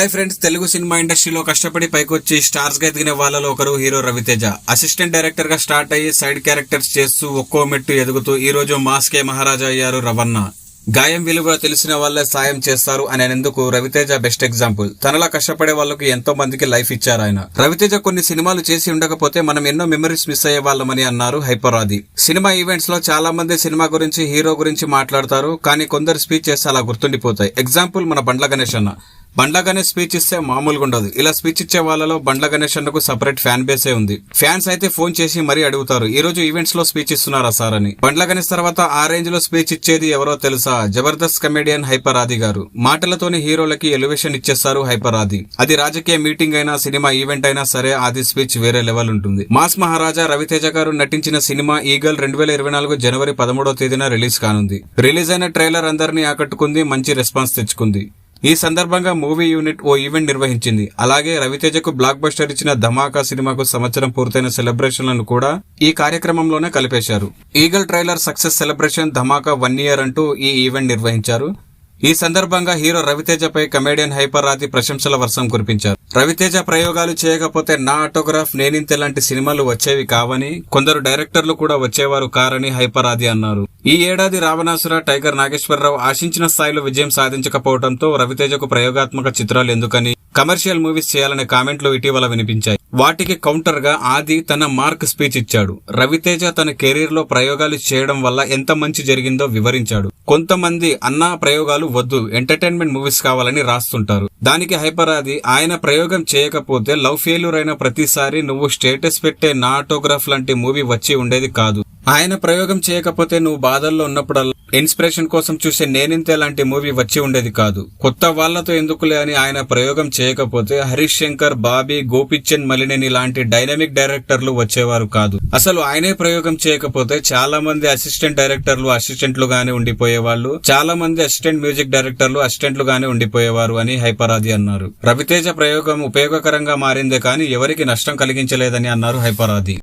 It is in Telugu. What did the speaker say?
హాయ్ ఫ్రెండ్స్ తెలుగు సినిమా ఇండస్ట్రీలో కష్టపడి పైకొచ్చి స్టార్స్గా ఎదిగిన వాళ్ళలో ఒకరు హీరో రవితేజ. అసిస్టెంట్ డైరెక్టర్గా స్టార్ట్ అయ్యి సైడ్ క్యారెక్టర్స్ చేస్తూ ఒక్కో మెట్టు ఎదుగుతూ ఈ రోజు మాస్ కే మహారాజా అయ్యారు రవణ గాయం విలువ తెలిసిన వాళ్ళే సాయం చేస్తారు అనేందుకు రవితేజ బెస్ట్ ఎగ్జాంపుల్. తనలా కష్టపడే వాళ్ళకు ఎంతో మందికి లైఫ్ ఇచ్చారు ఆయన. రవితేజ కొన్ని సినిమాలు చేసి ఉండకపోతే మనం ఎన్నో మెమరీస్ మిస్ అయ్యే వాళ్ళమని అన్నారు హైపరాది. సినిమా ఈవెంట్స్లో చాలా మంది సినిమా గురించి హీరో గురించి మాట్లాడతారు కానీ కొందరు స్పీచెస్ అలా గుర్తుండిపోతాయి. ఎగ్జాంపుల్ మన బండ్ల గణేష్ అన్న. బండ్ల గణేష్ స్పీచ్ ఇస్తే మామూలుగా ఉండదు. ఇలా స్పీచ్ ఇచ్చే వాళ్ళలో బండ్ల గణేష్ అన్నకు సపరేట్ ఫ్యాన్ బేసే ఉంది. ఫ్యాన్స్ అయితే ఫోన్ చేసి మరీ అడుగుతారు ఈ రోజు ఈవెంట్స్లో స్పీచ్ ఇస్తున్నారా సార్ అని. బండ్ల గణేష్ తర్వాత ఆ రేంజ్లో స్పీచ్ ఇచ్చేది ఎవరో తెలుసా? జబర్దస్త్ కమెడియన్ హైపర్ ఆది గారు. మాటలతోనే హీరోలకి ఎలివేషన్ ఇచ్చేస్తారు హైపర్ ఆది అది రాజకీయ మీటింగ్ అయినా సినిమా ఈవెంట్ అయినా సరే ఆది స్పీచ్ వేరే లెవెల్ ఉంటుంది. మాస్ మహారాజా రవితేజ గారు నటించిన సినిమా ఈగల్ రెండు వేల ఇరవై నాలుగు జనవరి పదమూడవ తేదీన రిలీజ్ కానుంది. రిలీజ్ అయిన ట్రైలర్ అందరినీ ఆకట్టుకుంది మంచి రెస్పాన్స్ తెచ్చుకుంది. ఈ సందర్భంగా మూవీ యూనిట్ ఓ ఈవెంట్ నిర్వహించింది. అలాగే రవితేజకు బ్లాక్ బస్టర్ ఇచ్చిన ధమాకా సినిమాకు సంవత్సరం పూర్తయిన సెలబ్రేషన్లను కూడా ఈ కార్యక్రమంలోనే కలిపేశారు. Eagle trailer success celebration Dhamaka one year అంటూ ఈ ఈవెంట్ నిర్వహించారు. ఈ సందర్భంగా హీరో రవితేజపై కమేడియన్ హైపర్ రాతి ప్రశంసల వర్షం కురిపించారు. రవితేజ ప్రయోగాలు చేయకపోతే నా ఆటోగ్రాఫ్ నేనింతే లాంటి సినిమాలు వచ్చేవి కావని కొందరు డైరెక్టర్లు కూడా వచ్చేవారు కారని హైపర్ అన్నారు. ఈ ఏడాది రావణాసుర టైగర్ నాగేశ్వరరావు ఆశించిన స్థాయిలో విజయం సాధించకపోవడంతో రవితేజకు ప్రయోగాత్మక చిత్రాలు ఎందుకని కమర్షియల్ మూవీస్ చేయాలనే కామెంట్లు ఇటీవల వినిపించాయి. వాటికి కౌంటర్గా ఆది తన మార్క్ స్పీచ్ ఇచ్చాడు. రవితేజ తన కెరీర్లో ప్రయోగాలు చేయడం వల్ల ఎంత మంచి జరిగిందో వివరించాడు. కొంతమంది అన్నా ప్రయోగాలు వద్దు ఎంటర్టైన్మెంట్ మూవీస్ కావాలని రాస్తుంటారు. దానికి హైపర్ ఆది ఆయన ప్రయోగం చేయకపోతే లవ్ ఫెయిల్యూర్ అయిన ప్రతిసారి నువ్వు స్టేటస్ పెట్టే నా ఆటోగ్రాఫ్ లాంటి మూవీ వచ్చి ఉండేది కాదు. ఆయన ప్రయోగం చేయకపోతే నువ్వు బాధల్లో ఉన్నప్పుడల్లా ఇన్స్పిరేషన్ కోసం చూసే నేనింతే లాంటి మూవీ వచ్చి ఉండేది కాదు. కొత్త వాళ్ళతో ఎందుకులే అని ఆయన ప్రయోగం చేయకపోతే హరీష్ శంకర్ బాబీ గోపిచంద్ మలినేని లాంటి డైనమిక్ డైరెక్టర్లు వచ్చేవారు కాదు. అసలు ఆయనే ప్రయోగం చేయకపోతే చాలా మంది అసిస్టెంట్ డైరెక్టర్లు అసిస్టెంట్లు గానే ఉండిపోయేవాళ్ళు చాలా మంది అసిస్టెంట్ మ్యూజిక్ డైరెక్టర్లు అసిస్టెంట్లు గానే ఉండిపోయేవారు అని హైపరాది అన్నారు. రవితేజ ప్రయోగం ఉపయోగకరంగా మారిందే కానీ ఎవరికి నష్టం కలిగించలేదని అన్నారు హైపరాది.